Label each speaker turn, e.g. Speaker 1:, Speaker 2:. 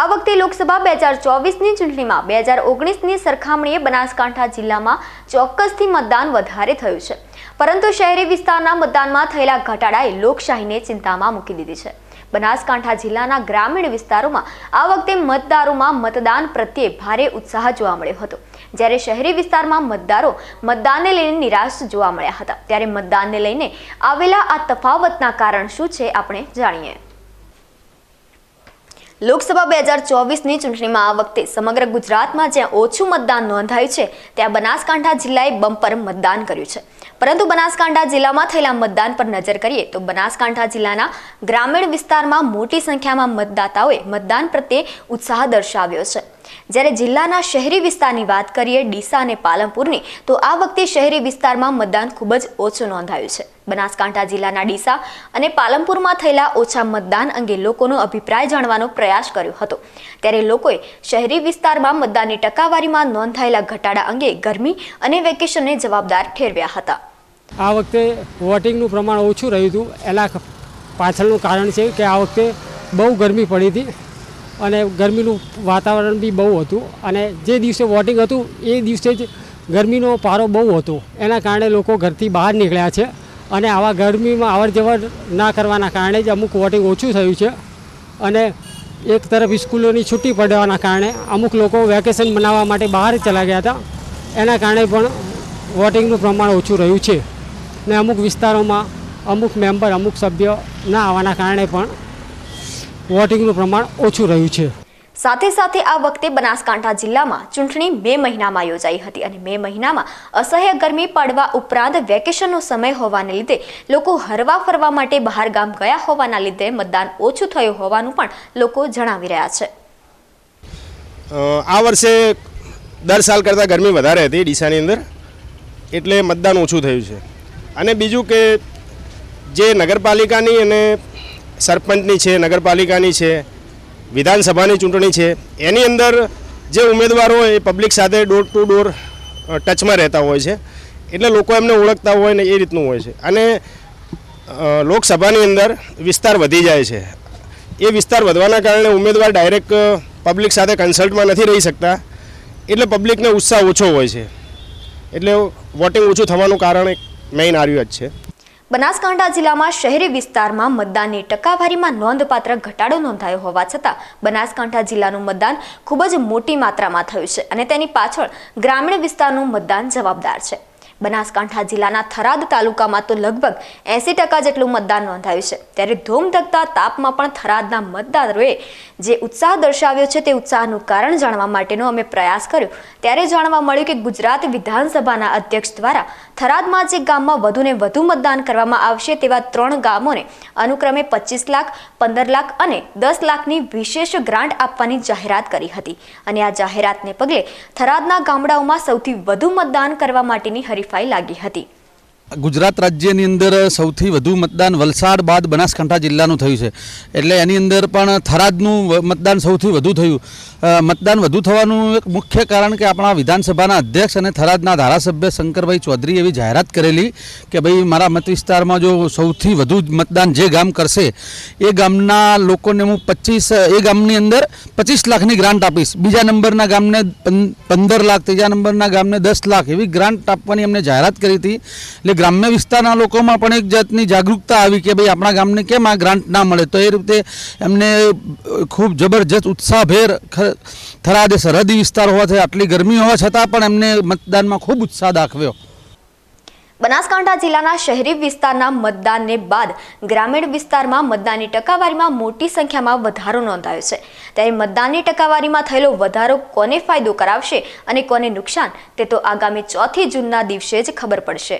Speaker 1: આ વખતે લોકસભા બે હજાર ચોવીસની ચૂંટણીમાં, બે હજાર ઓગણીસની સરખામણીએ બનાસકાંઠા જિલ્લામાં ચોક્કસથી મતદાન વધારે થયું છે. પરંતુ શહેરી વિસ્તારના મતદાનમાં થયેલા ઘટાડાએ લોકશાહીને ચિંતામાં મૂકી દીધી છે. બનાસકાંઠા જિલ્લાના ગ્રામીણ વિસ્તારોમાં આ વખતે મતદારોમાં મતદાન પ્રત્યે ભારે ઉત્સાહ જોવા મળ્યો હતો. જ્યારે શહેરી વિસ્તારમાં મતદારો મતદાનને લઈને નિરાશ જોવા મળ્યા હતા. ત્યારે મતદાનને લઈને આવેલા આ તફાવતના કારણ શું છે, આપણે જાણીએ. લોકસભા બે હજાર ચોવીસની ચૂંટણીમાં આ વખતે સમગ્ર ગુજરાતમાં જ્યાં ઓછું મતદાન નોંધાયું છે, ત્યાં બનાસકાંઠા જિલ્લાએ બમ્પર મતદાન કર્યું છે. પરંતુ બનાસકાંઠા જિલ્લામાં થયેલા મતદાન પર નજર કરીએ તો બનાસકાંઠા જિલ્લાના ગ્રામીણ વિસ્તારમાં મોટી સંખ્યામાં મતદાતાઓએ મતદાન પ્રત્યે ઉત્સાહ દર્શાવ્યો છે. જ્યારે જિલ્લાના શહેરી વિસ્તારની વાત કરીએ ડીસા અને પાલનપુરની, તો આ વખતે શહેરી વિસ્તારમાં મતદાન ખૂબ જ ઓછું નોંધાયું છે. બનાસકાંઠા જિલ્લાના ડીસા અને પાલનપુરમાં થયેલા ઓછા મતદાન અંગે લોકોનો અભિપ્રાય જાણવાનો પ્રયાસ કર્યો હતો. ત્યારે લોકોએ શહેરી વિસ્તારમાં મતદાનની ટકાવારીમાં નોંધાયેલા ઘટાડા અંગે ગરમી અને વેકેશનને જવાબદાર ઠેરવ્યા હતા.
Speaker 2: આ વખતે વોટિંગનું પ્રમાણ ઓછું રહ્યું હતું. એના પાછળનું કારણ છે કે આ વખતે બહુ ગરમી પડી હતી. અને ગરમીનું વાતાવરણ બી બહુ હતું. અને જે દિવસે વોટિંગ હતું, એ દિવસે જ ગરમીનો પારો બહુ હતો. એના કારણે લોકો ઘરથી બહાર નીકળ્યા છે. અને આવા ગરમીમાં અવર જવર ના કરવાના કારણે જ અમુક વોટિંગ ઓછું થયું છે. અને એક તરફ સ્કૂલોની છુટ્ટી પડવાના કારણે અમુક લોકો વેકેશન મનાવવા માટે બહાર ચલા ગયા હતા. એના કારણે પણ વોટિંગનું પ્રમાણ ઓછું રહ્યું છે. ને અમુક વિસ્તારોમાં અમુક મેમ્બર અમુક સભ્ય ના આવવાના કારણે પણ વોટિંગનું પ્રમાણ ઓછું રહ્યું છે.
Speaker 1: સાથે સાથે આ વખતે બનાસકાંઠા જિલ્લામાં ચૂંટણી મે મહિનામાં યોજાઈ હતી અને મે મહિનામાં અસહ્ય ગરમી પડવા ઉપરાંત વેકેશનનો સમય હોવાને લીધે લોકો હરવા ફરવા માટે બહાર ગામ ગયા હોવાના લીધે મતદાન ઓછું થયું હોવાનું પણ લોકો જણાવી રહ્યા છે.
Speaker 3: આ વર્ષે દર સાલ કરતાં ગરમી વધારે હતી ડીસાની અંદર એટલે મતદાન ઓછું થયું છે. અને બીજું કે જે નગરપાલિકાની અને સરપંચની છે, નગરપાલિકાની છે, વિધાનસભાની ચૂંટણી છે, એની અંદર જે ઉમેદવારો એ પબ્લિક સાથે ડોર ટુ ડોર ટચમાં રહેતા હોય છે. એટલે લોકો એમને ઓળખતા હોય ને એ રીતનું હોય છે. અને લોકસભાની અંદર વિસ્તાર વધી જાય છે. એ વિસ્તાર વધવાના કારણે ઉમેદવાર ડાયરેક્ટ પબ્લિક સાથે કન્સલ્ટમાં નથી રહી શકતા. એટલે પબ્લિકને ઉત્સાહ ઓછો હોય છે. એટલે વોટિંગ ઓછું થવાનું કારણ એક મેઇન આર્યું જ છે.
Speaker 1: બનાસકાંઠા જિલ્લામાં શહેરી વિસ્તારમાં મતદાનની ટકાવારીમાં નોંધપાત્ર ઘટાડો નોંધાયો હોવા છતાં બનાસકાંઠા જિલ્લાનું મતદાન ખૂબ જ મોટી માત્રામાં થયું છે અને તેની પાછળ ગ્રામીણ વિસ્તારનું મતદાન જવાબદાર છે. બનાસકાંઠા જિલ્લાના થરાદ તાલુકામાં તો લગભગ એંસી ટકા જેટલું મતદાન નોંધાયું છે. ત્યારે ધૂમધકતા તાપમાં પણ થરાદના મતદારોએ જે ઉત્સાહ દર્શાવ્યો છે તે ઉત્સાહનું કારણ જાણવા માટેનો અમે પ્રયાસ કર્યો. ત્યારે જાણવા મળ્યું કે ગુજરાત વિધાનસભાના અધ્યક્ષ દ્વારા થરાદમાં જે ગામમાં વધુને વધુ મતદાન કરવામાં આવશે તેવા ત્રણ ગામોને અનુક્રમે પચીસ લાખ, પંદર લાખ અને દસ લાખની વિશેષ ગ્રાન્ટ આપવાની જાહેરાત કરી હતી. અને આ જાહેરાતને પગલે થરાદના ગામડાઓમાં સૌથી વધુ મતદાન કરવા માટેની હરીફાઈ લાગી હતી.
Speaker 4: ગુજરાત રાજ્યની અંદર સૌથી વધુ મતદાન વલસાડ બાદ બનાસકાંઠા જિલ્લાનું થયું છે. એટલે એની અંદર પણ થરાદનું મતદાન સૌથી વધુ થયું. મતદાન વધુ થવાનું એક મુખ્ય કારણ કે આપણા વિધાનસભાના અધ્યક્ષ અને થરાદના ધારાસભ્ય શંકરભાઈ ચૌધરીએ એવી જાહેરાત કરેલી કે ભાઈ મારા મત વિસ્તારમાં જો સૌથી વધુ મતદાન જે ગામ કરશે, એ ગામના લોકોને હું પચીસ, એ ગામની અંદર પચીસ લાખની ગ્રાન્ટ આપીશ. બીજા નંબરના ગામને પંદર લાખ, ત્રીજા નંબરના ગામને દસ લાખ એવી ગ્રાન્ટ આપવાની એમને જાહેરાત કરી હતી. એટલે ગ્રામ્ય વિસ્તારના લોકોમાં પણ એક જાતની જાગૃતતા આવી કે ભાઈ આપણા ગામને કેમ આ ગ્રાન્ટ ના મળે? તો એ રીતે એમને ખૂબ જબરજસ્ત ઉત્સાહભેર થરાદ સરહદી વિસ્તાર હોવાથી આટલી ગરમી હોવા છતાં પણ એમને મતદાનમાં ખૂબ ઉત્સાહ દાખવ્યો.
Speaker 1: બનાસકાંઠા જિલ્લાના શહેરી વિસ્તારના મતદાનને બાદ ગ્રામીણ વિસ્તારમાં મતદાનની ટકાવારીમાં મોટી સંખ્યામાં વધારો નોંધાયો છે. ત્યારે મતદાનની ટકાવારીમાં થયેલો વધારો કોને ફાયદો કરાવશે અને કોને નુકસાન, તે તો આગામી ચોથી જૂનના દિવસે જ ખબર પડશે.